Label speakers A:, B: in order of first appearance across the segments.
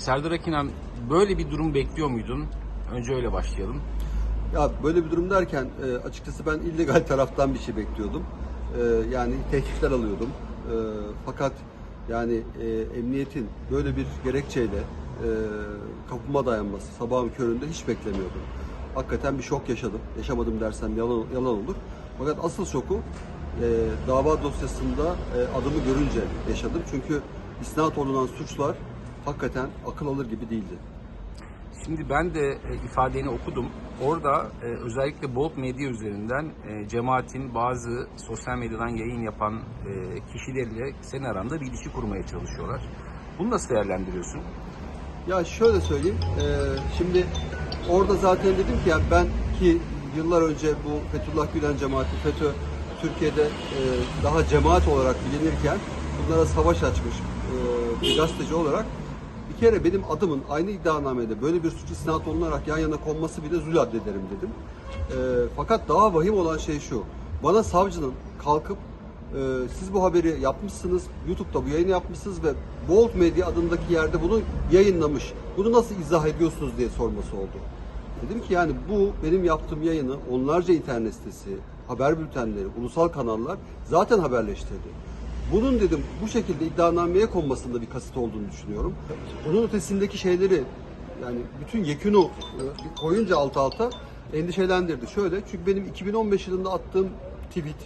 A: Serdar Akinan böyle bir durum bekliyor muydun? Önce öyle başlayalım.
B: Ya böyle bir durum derken e, açıkçası ben illegal taraftan bir şey bekliyordum. E, yani teklifler alıyordum. E, fakat yani emniyetin böyle bir gerekçeyle kapıma dayanması sabahın köründe hiç beklemiyordum. Hakikaten bir şok yaşadım. Yaşamadım dersem yalan, yalan olur. Fakat asıl şoku e, dava dosyasında adımı görünce yaşadım. Çünkü isnat olunan suçlar hakikaten akıl alır gibi değildi.
A: Şimdi ben de e, ifadeni okudum. Orada e, özellikle Bolt Medya üzerinden e, cemaatin bazı sosyal medyadan yayın yapan kişilerle senin aranda bir ilişki kurmaya çalışıyorlar. Bunu nasıl değerlendiriyorsun?
B: Ya şöyle söyleyeyim, şimdi orada zaten dedim ki yani ben ki yıllar önce bu Fethullah Gülen cemaati, FETÖ Türkiye'de daha cemaat olarak bilinirken bunlara savaş açmış bir gazeteci olarak bir kere benim adımın aynı iddianamede böyle bir suç isnat olunarak yan yana konması bile zul addederim dedim. Eee, fakat daha vahim olan şey şu, bana savcının kalkıp ee, siz bu haberi yapmışsınız, YouTube'da bu yayını yapmışsınız ve Bold Media adındaki yerde bunu yayınlamış. Bunu nasıl izah ediyorsunuz diye sorması oldu. Dedim ki yani bu benim yaptığım yayını onlarca internet sitesi, haber bültenleri, ulusal kanallar zaten haberleştirdi. Bunun dedim bu şekilde iddianameye konmasında bir kasıt olduğunu düşünüyorum. Bunun ötesindeki şeyleri yani bütün yekünü e, koyunca alt alta endişelendirdi. Şöyle çünkü benim 2015 yılında attığım tweet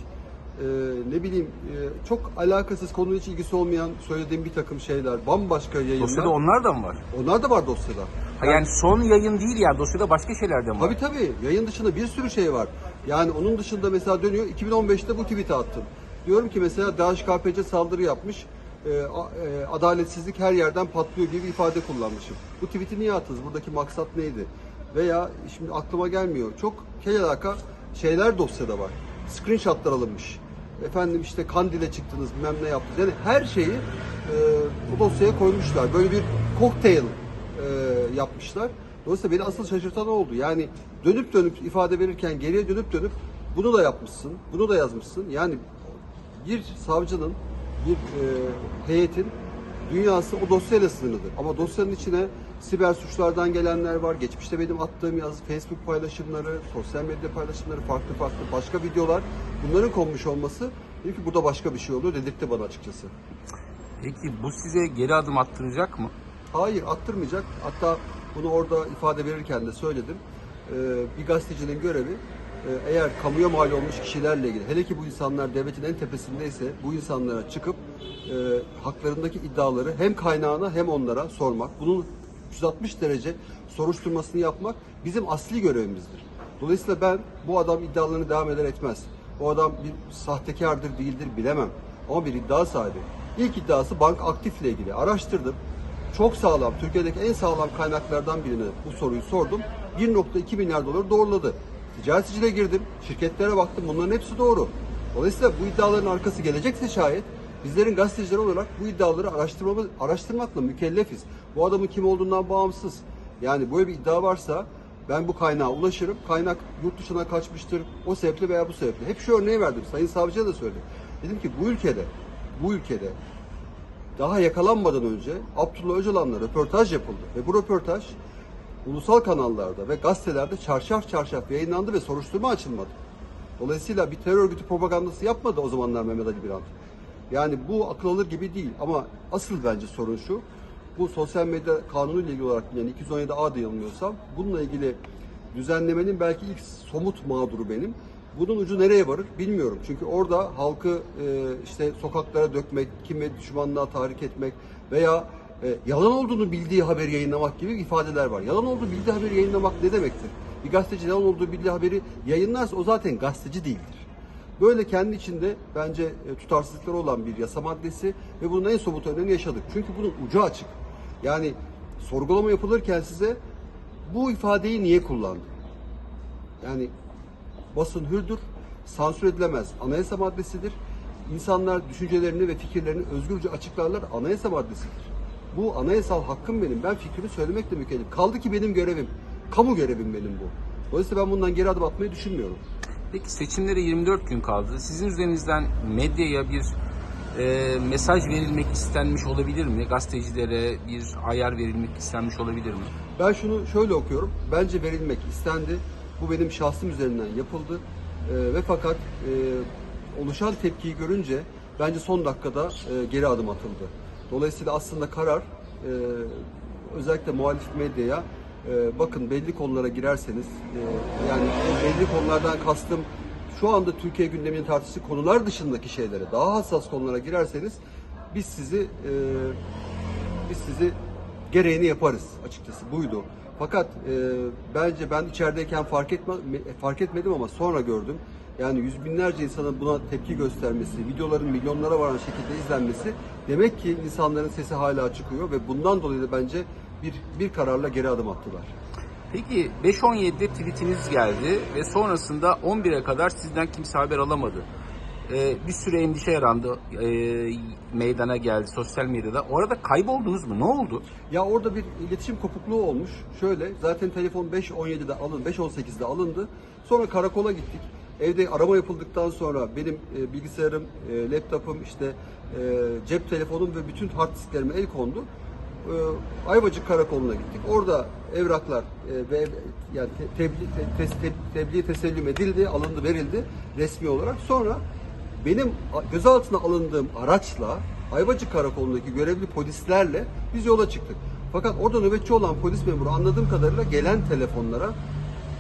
B: e, ne bileyim e, çok alakasız konuyla hiç ilgisi olmayan söylediğim bir takım şeyler, bambaşka yayınlar.
A: Dosyada onlar da mı var?
B: Onlar da var dosyada.
A: Ha, yani son yayın değil ya dosyada başka şeyler de mi var?
B: Tabii tabii. Yayın dışında bir sürü şey var. Yani onun dışında mesela dönüyor. 2015'te bu tweet'i attım. Diyorum ki mesela DHKPC saldırı yapmış. e, e, adaletsizlik her yerden patlıyor gibi ifade kullanmışım. Bu tweet'i niye attınız? Buradaki maksat neydi? Veya şimdi aklıma gelmiyor. Çok kel alaka şeyler dosyada var. Screenshotlar alınmış. Efendim işte Kandil'e çıktınız bilmem ne yaptınız. Yani her şeyi e, bu dosyaya koymuşlar. Böyle bir kokteyl e, yapmışlar. Dolayısıyla beni asıl şaşırtan oldu. Yani dönüp dönüp ifade verirken geriye dönüp dönüp bunu da yapmışsın, bunu da yazmışsın. Yani bir savcının, bir e, heyetin dünyası o dosyayla sınırlıdır. Ama dosyanın içine siber suçlardan gelenler var. Geçmişte benim attığım yazı, Facebook paylaşımları, sosyal medya paylaşımları, farklı farklı başka videolar. Bunların konmuş olması dedim ki burada başka bir şey oluyor dedirtti bana açıkçası.
A: Peki bu size geri adım attıracak mı?
B: Hayır attırmayacak. Hatta bunu orada ifade verirken de söyledim. Ee, bir gazetecinin görevi eğer kamuya mal olmuş kişilerle ilgili hele ki bu insanlar devletin en tepesindeyse bu insanlara çıkıp e, haklarındaki iddiaları hem kaynağına hem onlara sormak. Bunun 360 derece soruşturmasını yapmak bizim asli görevimizdir. Dolayısıyla ben bu adam iddialarını devam eder etmez. Bu adam bir sahtekardır değildir bilemem. Ama bir iddia sahibi. İlk iddiası bank aktifle ilgili. Araştırdım. Çok sağlam, Türkiye'deki en sağlam kaynaklardan birine bu soruyu sordum. 1.2 milyar doları doğruladı. Ticaret sicile girdim, şirketlere baktım bunların hepsi doğru. Dolayısıyla bu iddiaların arkası gelecekse şayet bizlerin gazeteciler olarak bu iddiaları araştırmamız, araştırmakla mükellefiz. Bu adamın kim olduğundan bağımsız. Yani böyle bir iddia varsa ben bu kaynağa ulaşırım. Kaynak yurt dışına kaçmıştır. O sebeple veya bu sebeple. Hep şu örneği verdim. Sayın Savcı'ya da söyledim. Dedim ki bu ülkede, bu ülkede daha yakalanmadan önce Abdullah Öcalan'la röportaj yapıldı. Ve bu röportaj ulusal kanallarda ve gazetelerde çarşaf çarşaf yayınlandı ve soruşturma açılmadı. Dolayısıyla bir terör örgütü propagandası yapmadı o zamanlar Mehmet Ali Birant. Yani bu akıl alır gibi değil ama asıl bence sorun şu. Bu sosyal medya kanunu ile ilgili olarak yani 217 A diye yanılmıyorsam bununla ilgili düzenlemenin belki ilk somut mağduru benim. Bunun ucu nereye varır bilmiyorum. Çünkü orada halkı e, işte sokaklara dökmek, kime düşmanlığa tahrik etmek veya e, yalan olduğunu bildiği haberi yayınlamak gibi ifadeler var. Yalan olduğu bildiği haberi yayınlamak ne demektir? Bir gazeteci yalan olduğu bildiği haberi yayınlarsa o zaten gazeteci değildir. Böyle kendi içinde bence e, tutarsızlıkları olan bir yasa maddesi ve bunun en somut örneğini yaşadık. Çünkü bunun ucu açık. Yani sorgulama yapılırken size bu ifadeyi niye kullandı? Yani basın hürdür, sansür edilemez. Anayasa maddesidir. İnsanlar düşüncelerini ve fikirlerini özgürce açıklarlar. Anayasa maddesidir. Bu anayasal hakkım benim. Ben fikrimi söylemekle mükellef. Kaldı ki benim görevim. Kamu görevim benim bu. Dolayısıyla ben bundan geri adım atmayı düşünmüyorum.
A: Peki seçimlere 24 gün kaldı. Sizin üzerinizden medyaya bir e, mesaj verilmek istenmiş olabilir mi? Gazetecilere bir ayar verilmek istenmiş olabilir mi?
B: Ben şunu şöyle okuyorum. Bence verilmek istendi. Bu benim şahsım üzerinden yapıldı. Ee, ve fakat e, oluşan tepkiyi görünce bence son dakikada e, geri adım atıldı. Dolayısıyla aslında karar e, özellikle muhalif medyaya e, bakın belli konulara girerseniz e, yani belli konulardan kastım şu anda Türkiye gündeminin tartıştığı konular dışındaki şeylere daha hassas konulara girerseniz biz sizi e, biz sizi gereğini yaparız açıkçası buydu. Fakat e, bence ben içerideyken fark etme, fark etmedim ama sonra gördüm. Yani yüz binlerce insanın buna tepki göstermesi, videoların milyonlara varan şekilde izlenmesi demek ki insanların sesi hala çıkıyor ve bundan dolayı da bence bir bir kararla geri adım attılar.
A: Peki 5.17'de tweetiniz geldi ve sonrasında 11'e kadar sizden kimse haber alamadı. Ee, bir süre endişe yarandı, ee, meydana geldi sosyal medyada. Orada kayboldunuz mu? Ne oldu?
B: Ya orada bir iletişim kopukluğu olmuş. Şöyle zaten telefon 5.17'de alın, 5.18'de alındı. Sonra karakola gittik. Evde arama yapıldıktan sonra benim e, bilgisayarım, e, laptopum, işte e, cep telefonum ve bütün hard disklerime el kondu. E, Ayvacık Karakolu'na gittik. Orada evraklar e, ve yani te, tebliğ, te, te, tebliğ tesellüm edildi, alındı, verildi resmi olarak. Sonra benim gözaltına alındığım araçla Ayvacık Karakolu'ndaki görevli polislerle biz yola çıktık. Fakat orada nöbetçi olan polis memuru anladığım kadarıyla gelen telefonlara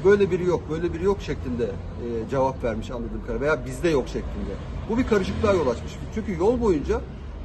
B: böyle biri yok, böyle biri yok şeklinde e, cevap vermiş anladığım kadarıyla veya bizde yok şeklinde. Bu bir karışıklığa yol açmış. Çünkü yol boyunca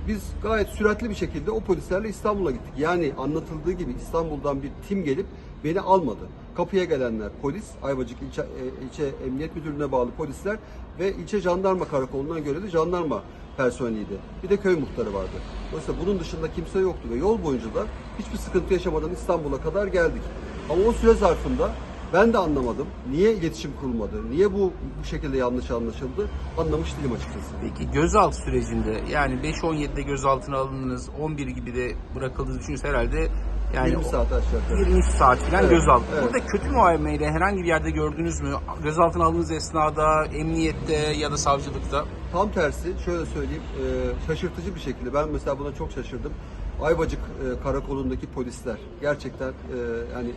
B: biz gayet süratli bir şekilde o polislerle İstanbul'a gittik. Yani anlatıldığı gibi İstanbul'dan bir tim gelip beni almadı. Kapıya gelenler polis, Ayvacık ilçe, e, ilçe emniyet müdürlüğüne bağlı polisler ve ilçe jandarma karakolundan görevli jandarma personeliydi. Bir de köy muhtarı vardı. Dolayısıyla bunun dışında kimse yoktu ve yol boyunca da hiçbir sıkıntı yaşamadan İstanbul'a kadar geldik. Ama o süre zarfında ben de anlamadım. Niye iletişim kurulmadı? Niye bu bu şekilde yanlış anlaşıldı? Anlamış değilim açıkçası.
A: Peki gözaltı sürecinde yani 5.17'de gözaltına alındınız, 11 gibi de bırakıldığınızı düşünüyorsa herhalde yani
B: 20 saat aşağı yukarı.
A: 23 saat falan
B: Evet,
A: gözaltı.
B: evet.
A: Burada kötü muameleyle herhangi bir yerde gördünüz mü? Gözaltına aldığınız esnada, emniyette ya da savcılıkta?
B: Tam tersi şöyle söyleyeyim e, şaşırtıcı bir şekilde ben mesela buna çok şaşırdım. Ayvacık e, karakolundaki polisler gerçekten e, yani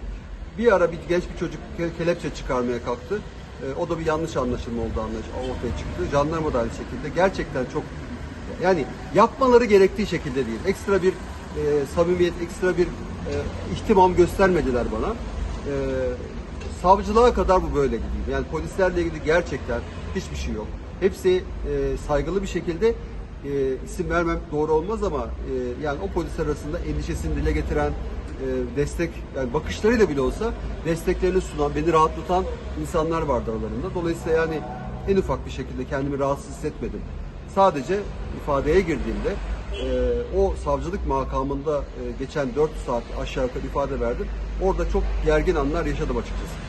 B: bir ara bir genç bir çocuk ke- kelepçe çıkarmaya kalktı. E, o da bir yanlış anlaşılma oldu anlaş ortaya çıktı. Jandarma da aynı şekilde gerçekten çok yani yapmaları gerektiği şekilde değil. Ekstra bir e, samimiyet, ekstra bir e, ihtimam göstermediler bana. E, savcılığa kadar bu böyle gidiyor. Yani polislerle ilgili gerçekten hiçbir şey yok. Hepsi e, saygılı bir şekilde e, isim vermem doğru olmaz ama e, yani o polis arasında endişesini dile getiren e, destek yani bakışlarıyla bile olsa desteklerini sunan, beni rahatlatan insanlar vardı aralarında. Dolayısıyla yani en ufak bir şekilde kendimi rahatsız hissetmedim. Sadece ifadeye girdiğimde e, o savcılık makamında e, geçen 4 saat aşağı yukarı ifade verdim. Orada çok gergin anlar yaşadım açıkçası.